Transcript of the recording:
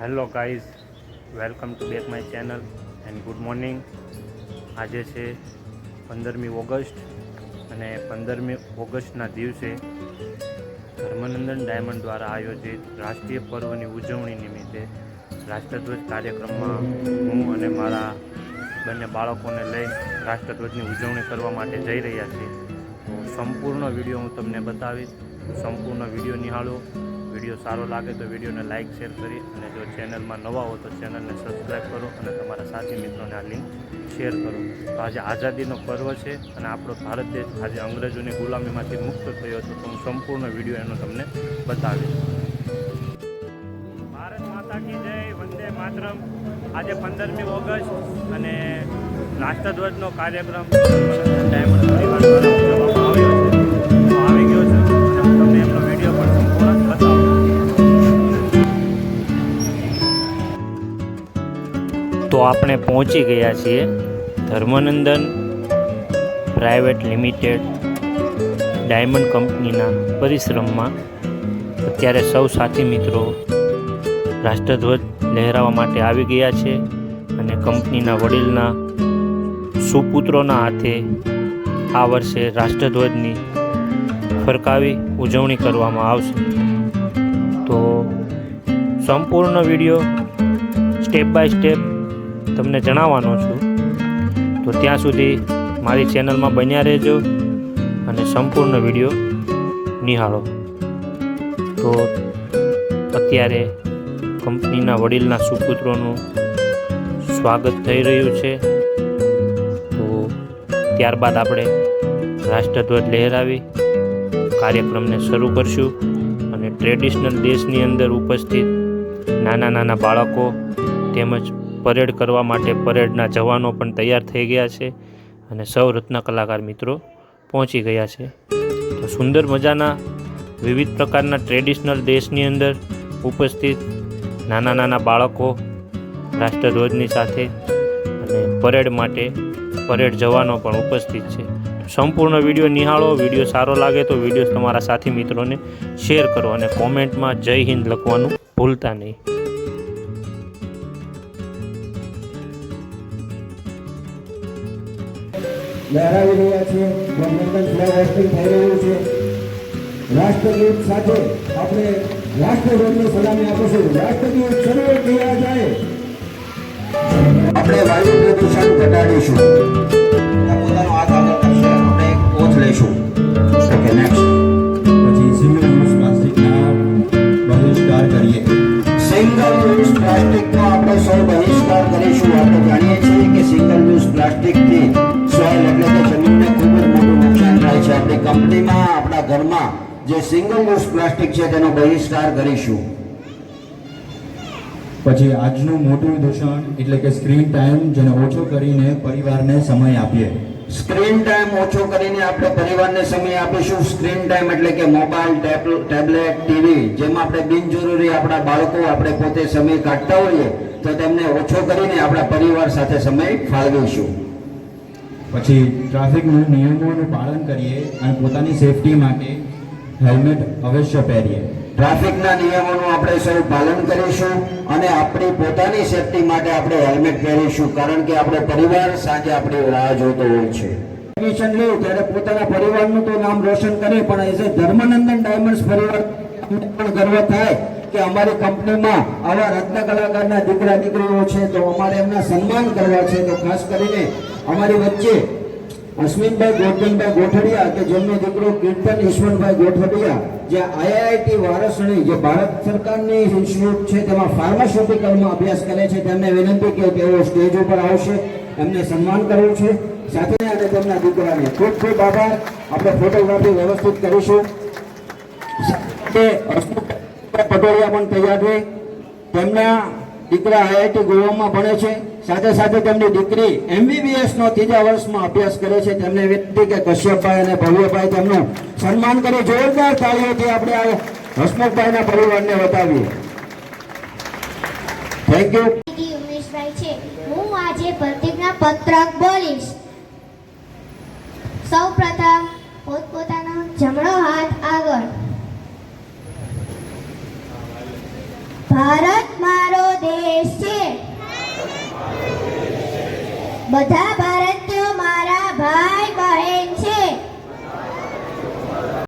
Hello guys welcome to back my channel and good morning આજે છે પંદરમી August અને પંદરમી ઓગસ્ટના દિવસે ધર્મનંદન ડાયમંડ દ્વારા આયોજિત રાષ્ટ્રીય પર્વની ઉજવણી નિમિત્તે રાષ્ટ્રધ્વજ કાર્યક્રમમાં હું અને મારા બંને બાળકોને લઈ રાષ્ટ્રધ્વજની ઉજવણી કરવા માટે જઈ રહ્યા છીએ. સંપૂર્ણ વીડિયો હું તમને બતાવીશ. સંપૂર્ણ વીડિયો નિહાળો. વીડિયો સારો લાગે તો વિડીયોને લાઇક શેર કરી અને જો ચેનલમાં નવા હો તો ચેનલને સબસ્ક્રાઈબ કરો અને તમારા સાથી મિત્રોને આ લિંક શેર કરો. તો આજે આઝાદીનો પર્વ છે અને આપણો ભારત દેશ આજે અંગ્રેજોની ગુલામીમાંથી મુક્ત થયો હતો તો હું સંપૂર્ણ વીડિયો એનો તમને બતાવીશ. ભારત માતા કી જય, વંદે માતરમ. આજે પંદરમી ઓગસ્ટ અને રાષ્ટ્રધ્વજનો કાર્યક્રમ. આપણે પહોંચી ગયા છીએ ધર્મનંદન પ્રાઇવેટ લિમિટેડ ડાયમંડ કંપનીના પરિશ્રમમાં. અત્યારે સૌ સાથી મિત્રો રાષ્ટ્રધ્વજ લહેરાવવા માટે આવી ગયા છે અને કંપનીના વડીલના સુપુત્રોના હાથે આ વર્ષે રાષ્ટ્રધ્વજની ફરકાવી ઉજવણી કરવામાં આવશે. તો સંપૂર્ણ વીડિયો સ્ટેપ બાય સ્ટેપ તમને જણાવવાનો છું. તો ત્યાં સુધી મારી ચેનલમાં બન્યા રહેજો અને સંપૂર્ણ વીડિયો નિહાળો. તો અત્યારે કંપનીના વડીલના સુપુત્રોનું સ્વાગત થઈ રહ્યું છે. તો ત્યારબાદ આપણે રાષ્ટ્રધ્વજ લહેરાવી, કાર્યક્રમને શરૂ કરશું અને ટ્રેડિશનલ દેશની અંદર ઉપસ્થિત નાના નાના બાળકો તેમજ પરેડ કરવા માટે પરેડના જવાનો પણ તૈયાર થઈ ગયા છે અને સૌ રત્ન કલાકાર મિત્રો પહોંચી ગયા છે. તો સુંદર મજાના વિવિધ પ્રકારના ટ્રેડિશનલ દેશની અંદર ઉપસ્થિત નાના નાના બાળકો રાષ્ટ્રધ્વજની સાથે અને પરેડ માટે પરેડ જવાનો પણ ઉપસ્થિત છે. સંપૂર્ણ વીડિયો નિહાળો, વીડિયો સારો લાગે તો વીડિયો તમારા સાથી મિત્રોને શેર કરો અને કોમેન્ટમાં જય હિન્દ લખવાનું ભૂલતા નહીં. લહેરાવી રહ્યા છીએ ધર્મનંદન ફ્લેગ હોસ્ટિંગ થઈ રહ્યું છે. રાષ્ટ્રગીત સાથે આપણે રાષ્ટ્રધ્વજને સલામી આપીશું. રાષ્ટ્રગીત શરૂ થયા જાય? આપણે વાયુ પ્રદૂષણ ઘટાડીશું જે સિંગલ યુઝ પ્લાસ્ટિક છે તેનો બહિષ્કાર કરીશું. પછી આજનું મોટું દૂષણ એટલે કે સ્ક્રીન ટાઈમ જેને ઓછો કરીને પરિવારને સમય આપીએ. સ્ક્રીન ટાઈમ ઓછો કરીને આપણે પરિવારને સમય આપીશું. સ્ક્રીન ટાઈમ એટલે કે મોબાઈલ ટેબ્લેટ ટીવી જેમાં આપણે બિનજરૂરી આપણા બાળકો આપણે પોતે સમય કાઢતા હોઈએ તો તેમને ઓછો કરીને આપણા પરિવાર સાથે સમય ફાળવીશું. પછી ટ્રાફિકના નિયમોનું પાલન કરીએ અને પોતાની સેફટી માટે હેલ્મેટ અવશ્ય પહેરીએ. ટ્રાફિકના નિયમોનું આપણે સૌ પાલન કરીશું અને આપણી પોતાની સેફટી માટે આપણે હેલ્મેટ પહેરીશું, કારણ કે આપણો પરિવાર સાંજે આપણી રાહ જોતો હોય છે. એડમિશન લેવું ત્યારે પોતાના પરિવારનું તો નામ રોશન કરે, પણ એઝ એ ધર્મનંદન ડાયમંડ્સ પરિવાર પણ ગર્વ થાય કે અમારી કંપનીમાં આવા રત્ન કલાકારના દીકરા દીકરીઓ છે, તો અમારે એમના સન્માન કરવા છે. તો ખાસ કરીને અમારી વચ્ચે અશ્વિનભાઈ ગોરધનભાઈ ગોઠડિયા કે જેમનો દીકરો કીર્તન ઈશ્વરભાઈ ગોઠડિયા, જે આઈઆઈટી વારસણી, જે ભારત સરકારની ઇન્સ્ટિટ્યૂટ છે, તેમાં ફાર્માસ્યુટિકલમાં અભ્યાસ કરે છે, તેમને વિનંતી કે તેઓ સ્ટેજ ઉપર આવશે, એમને સન્માન કરવું છે. સાથે અને તેમના દીકરાને ખૂબ ખૂબ આભાર. આપણે ફોટોગ્રાફી વ્યવસ્થિત કરીશું. પટોળિયા પણ તૈયાર છે. તેમના દીકરા આઈઆઈટી ગોવામાં ભણે છે. સાથે સાથે તેમની દીકરી એમબીબીએસ નો ત્રીજા વર્ષમાં અભ્યાસ કરે છે. તેમને વ્યક્તિ કે કશ્યપભાઈ અને ભવ્યભાઈ તેમનું સન્માન કરી. જોરદાર તાળીઓથી આપણે આ હસમુખભાઈના પરિવારને બતાવીએ. થેન્ક યુ હું આજે પ્રતિજ્ઞા પત્રક બોલીશ. સૌ પ્રથમ પોતપોતાનો જમણો હાથ આગળ. ભારત બધા